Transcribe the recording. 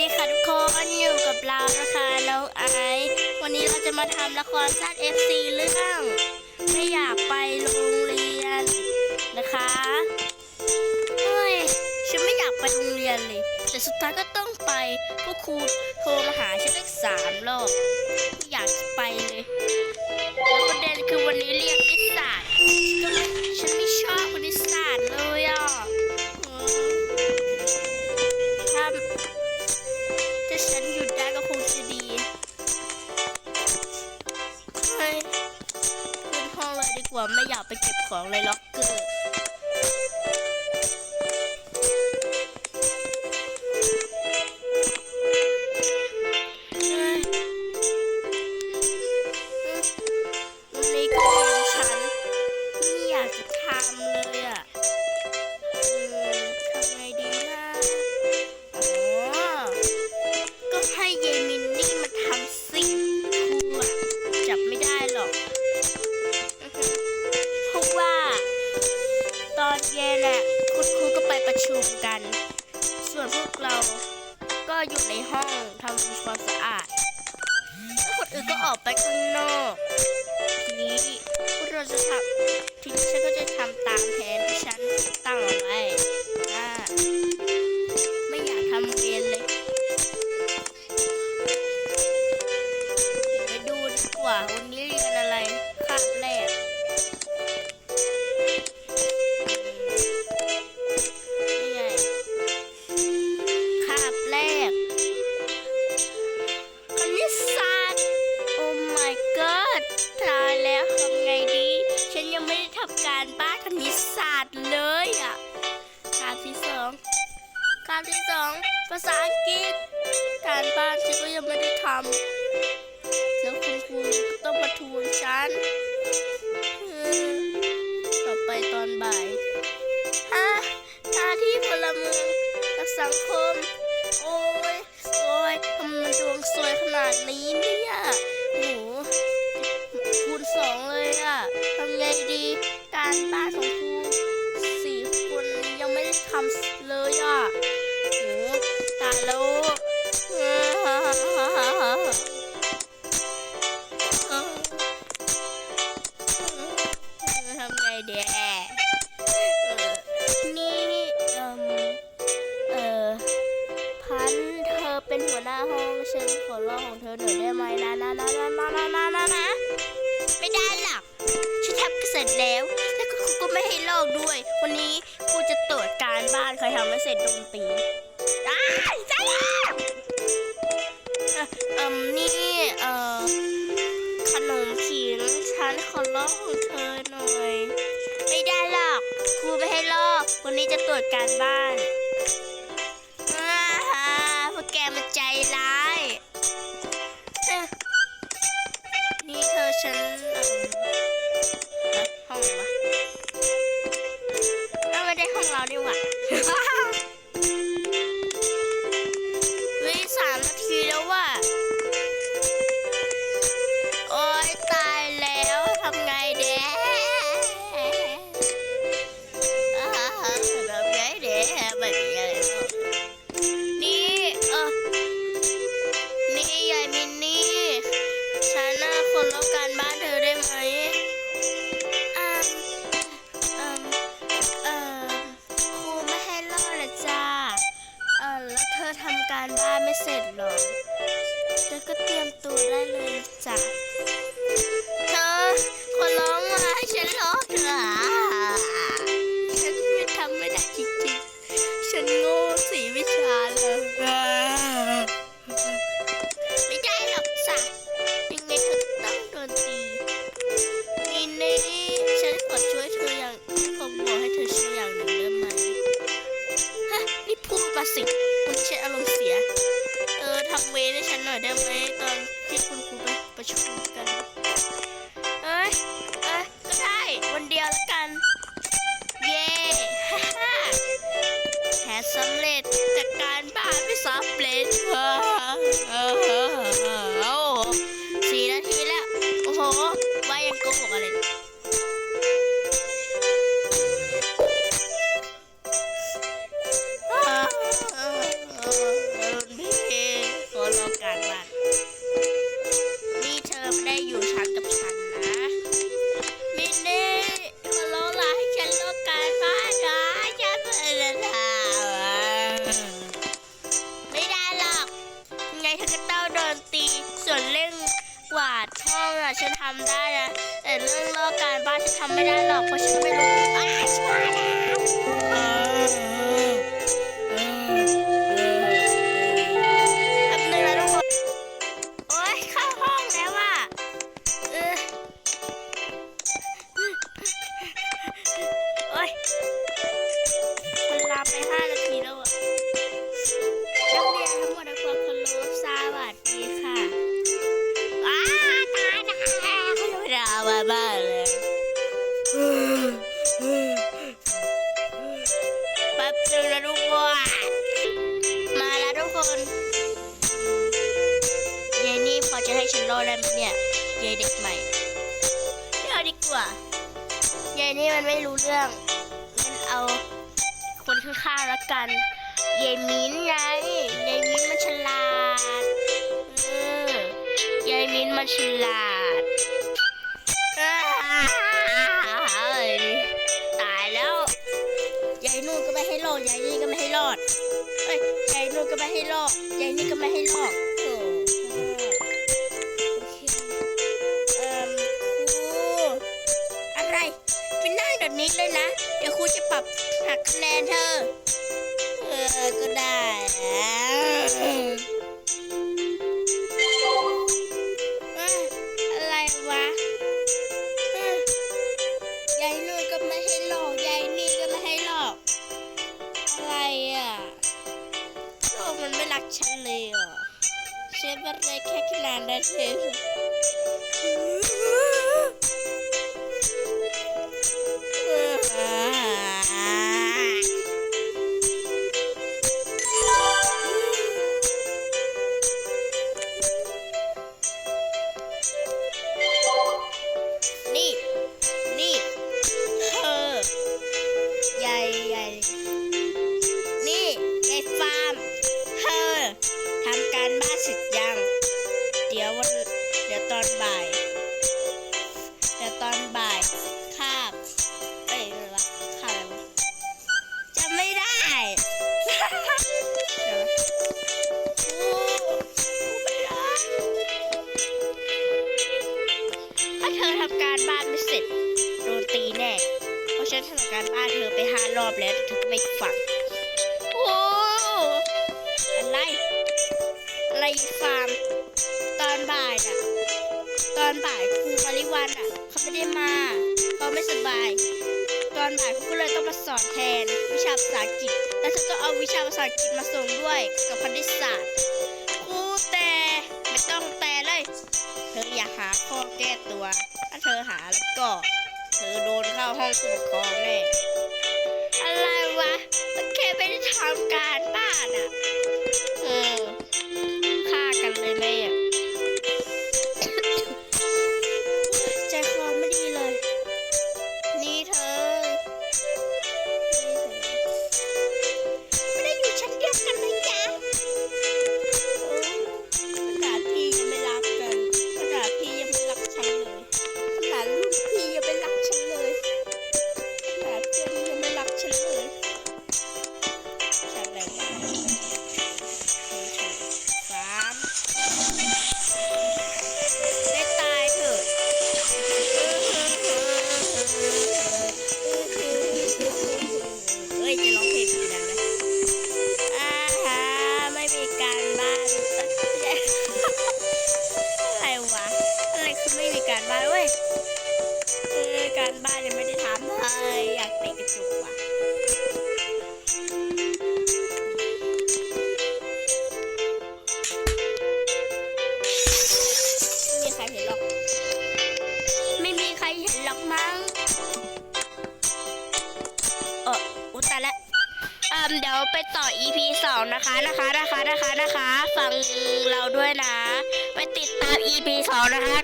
ดีค่ะทุกคนอยู่กับเรานะคะน้องไอซ์วันนี้เราจะมาทำละครสั้น FC เรื่องไม่อยากไปโรงเรียนนะคะเฮ้ยฉันไม่อยากไปโรงเรียนเลย แต่สุดท้ายก็ต้องไปพวกครูโทรมาหาฉันตั้งสามรอบไม่อยากไปเลยแล้วประเด็นคือวันนี้เรียนนิสสาสตก็ไม่ฉันไม่ชอบคณิส วไม่อยากไปเก็บของในล็อกเกอร์เฮ้ยวันก็เป็นฉันไม่อยากจะทำเลยอะ ประชุมกัน ส่วนพวกเราก็อยู่ในห้องทำความสะอาดแล้วคนอื่นก็ออกไปข้างนอก ทีนี้พวกเราจะทำทีนี้ฉันก็จะทำตามแผนที่ฉันตั้งเอาไว้อ่าไม่อยากทำับการบ้านคณิตศาสตร์เลยอะคาบที่สองคาบที่สองภาษาอังกฤษ การบ้านฉันก็ยังไม่ได้ทำแล้วคุณครูก็ต้องมาทวงฉัน ทำเลยอะโอ้ตายแล้วเออทำไงเดียนี่เอ่มเออพันเธอเป็นหัวหน้าห้องฉันขอร้องของเธอหน่อยได้ไหมนะนะนะนะนะนะนะนะนะไม่ได้หรอกฉันทำเสร็จแล้วแล้วก็ครูก็ไม่ให้ลอกด้วย วันนี้ ครูจะตรวจการบ้านใครทำไม่เสร็จโดนตีได้ใช่แล้วเอ่อเอ่มนี่เอ่อขนมขิงฉันขอลอกของเธอหน่อย ไม่ได้หรอกครูไม่ให้ลอก วันนี้จะตรวจการบ้าน ทำการบ้านไม่เสร็จหรอกเธอก็เตรียมตัวได้เลยจ้ะเธอคนร้องมาให้ฉันร้องเถอ ส่วนเล่นกวาดห้องอะฉันทำได้นะแต่เรื่องลอกการบ้านฉันทำไม่ได้หรอกเพราะฉันไม่รู้อาชวร์ บ้านเลยแป๊บนึงนะทุกคนมาแล้วทุกคนยายนี่พอจะให้ฉันรอดได้ไหมเนี่ยยายเด็กใหม่ไม่เอาดีกว่ายายนี่มันไม่รู้เรื่องงั้นเอาคนข้างๆและกันยายมิ้นไงยายมิ้นมันฉลาดเออยายมิ้นมันฉลาด รอดยายนี่ก็ไม่ให้รอดเอ้ยยายนู่นก็ไม่ให้รอดยายนี่ก็ไม่ให้รอดโอ้โอเคอ่มครูอะไรเปนั่งแบบนี้เลยนะ เดี๋ยวครูจะปรับหักคะแนนเธอ เออ ก็ได้ ไรฟาร์ม ตอนบ่ายน่ะ ตอนบ่ายครูมาริวันอะ เขาไม่ได้มาเขาไม่สบาย ตอนบ่ายครูก็เลยต้องมาสอนแทน วิชาภาษาอังกฤษแล้วเธอต้องเอาวิชาภาษาอังกฤษมาส่งด้วยกับคณิตศาสตร์ครูแต่ไม่ต้องแต่เลย เธออย่าหาข้อแก้ตัว ถ้าเธอหาแล้วก็ เธอโดนเข้าห้องผู้ปกครองแน่อะไรวะมันแค่ไม่ได้ทำการบ้านอะ เออ กันเลยแม่อะ อยากเตะกระจกว่ะไม่มีใครเห็นหรอก ไม่มีใครเห็นหรอกมั้ง เอออุยตายแล้วเอ่มเดี๋ยวไปต่อ EP สองนะคะนะคะนะคะนะคะนะคะ ฟังเราด้วยนะ ไปติดตาม EP สองนะคะ